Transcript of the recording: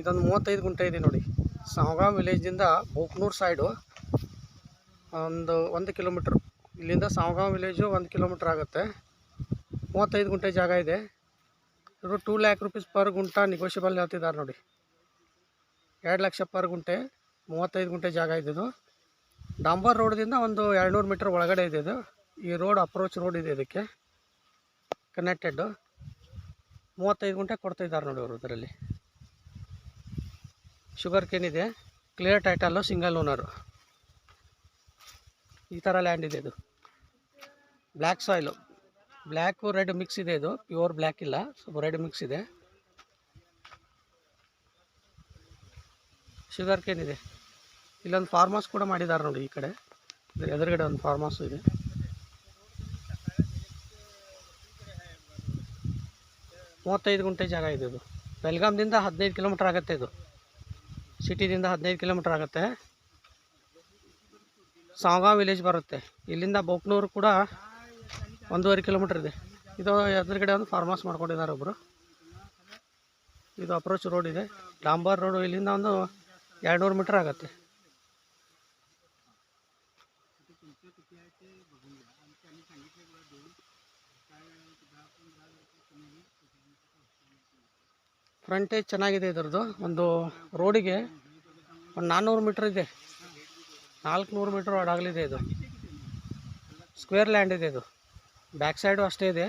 ಇದೊಂದು ಮೂವತ್ತೈದು ಗುಂಟೆ ಇದೆ ನೋಡಿ. ಸಾವಗಾಮ್ ವಿಲೇಜಿಂದ ಬೋಕ್ನೂರು ಸೈಡು ಒಂದು ಒಂದು ಕಿಲೋಮೀಟ್ರ್. ಇಲ್ಲಿಂದ ಸಾವಗಾಮ್ ವಿಲೇಜು ಒಂದು ಕಿಲೋಮೀಟ್ರ್ ಆಗುತ್ತೆ. ಮೂವತ್ತೈದು ಗುಂಟೆ ಜಾಗ ಇದೆ. ಇವರು ಟೂ ಲ್ಯಾಕ್ ರುಪೀಸ್ ಪರ್ ಗುಂಟ ನಿಗೋಷಿಯಬಲ್ ಹೇಳ್ತಿದ್ದಾರೆ ನೋಡಿ. ಎರಡು ಲಕ್ಷ ಪರ್ ಗುಂಟೆ, ಮೂವತ್ತೈದು ಗುಂಟೆ ಜಾಗ ಇದ್ದಿದ್ದು ಡಾಂಬರ್ ರೋಡ್ದಿಂದ ಒಂದು ಎರಡುನೂರು ಮೀಟ್ರ್ ಒಳಗಡೆ ಇದೆ ಇದು. ಈ ರೋಡ್ ಅಪ್ರೋಚ್ ರೋಡ್ ಇದೆ ಇದಕ್ಕೆ. ಕನೆಕ್ಟೆಡ್ಡು ಮೂವತ್ತೈದು ಗುಂಟೆ ಕೊಡ್ತಾಯಿದ್ದಾರೆ ನೋಡಿ ಅವರು ಇದರಲ್ಲಿ. ಶುಗರ್ ಕೇನ್ ಇದೆ. ಕ್ಲಿಯರ್ ಟೈಟಲ್ಲು ಸಿಂಗಲ್ ಓನರು ಈ ಥರ ಲ್ಯಾಂಡ್ ಇದೆ ಇದು. Black soil black red mix ಇದೆ ಇದು. ಪ್ಯೂರ್ ಬ್ಲ್ಯಾಕ್ ಇಲ್ಲ. ಸ್ವಲ್ಪ ರೆಡ್ ಮಿಕ್ಸ್ ಇದೆ. ಶುಗರ್ ಕೇನ್ ಇದೆ. ಇಲ್ಲೊಂದು ಫಾರ್ಮ್ ಕೂಡ ಮಾಡಿದ್ದಾರೆ ನೋಡಿ ಈ ಕಡೆ. ಎದುರುಗಡೆ ಒಂದು ಫಾರ್ಮ್ ಇದೆ. ಮೂವತ್ತೈದು ಗುಂಟೆ ಜಾಗ ಇದೆ ಇದು. ಬೆಲ್ಗಾಮ್ದಿಂದ ಹದಿನೈದು ಕಿಲೋಮೀಟ್ರ್ ಆಗುತ್ತೆ ಇದು. ಸಿಟಿದಿಂದ ಹದಿನೈದು ಕಿಲೋಮೀಟ್ರ್ ಆಗುತ್ತೆ. ಸಾಂಗಾ ವಿಲೇಜ್ ಬರುತ್ತೆ. ಇಲ್ಲಿಂದ ಬೊಕ್ನೂರು ಕೂಡ ಒಂದೂವರೆ ಕಿಲೋಮೀಟ್ರ್ ಇದೆ. ಇದು ಎದುರುಗಡೆ ಒಂದು ಫಾರ್ಮ್ ಮಾಡ್ಕೊಂಡಿದ್ದಾರೆ ಒಬ್ಬರು ಇದು ಅಪ್ರೋಚ್ ರೋಡ್ ಇದೆ. ಡಾಂಬರ್ ರೋಡು ಇಲ್ಲಿಂದ ಒಂದು ಎರಡುನೂರು ಮೀಟ್ರ್ ಆಗುತ್ತೆ. ಫ್ರಂಟೇಜ್ ಚೆನ್ನಾಗಿದೆ ಇದರದು ಒಂದು ರೋಡಿಗೆ ಒಂದು ನಾನ್ನೂರು ಮೀಟ್ರ್ ಇದೆ. ನಾಲ್ಕುನೂರು ಮೀಟ್ರ್ ಅಡಾಗಲಿದೆ ಇದು. ಸ್ಕ್ವೇರ್ ಲ್ಯಾಂಡ್ ಇದೆ ಇದು. ಬ್ಯಾಕ್ ಸೈಡು ಅಷ್ಟೇ ಇದೆ.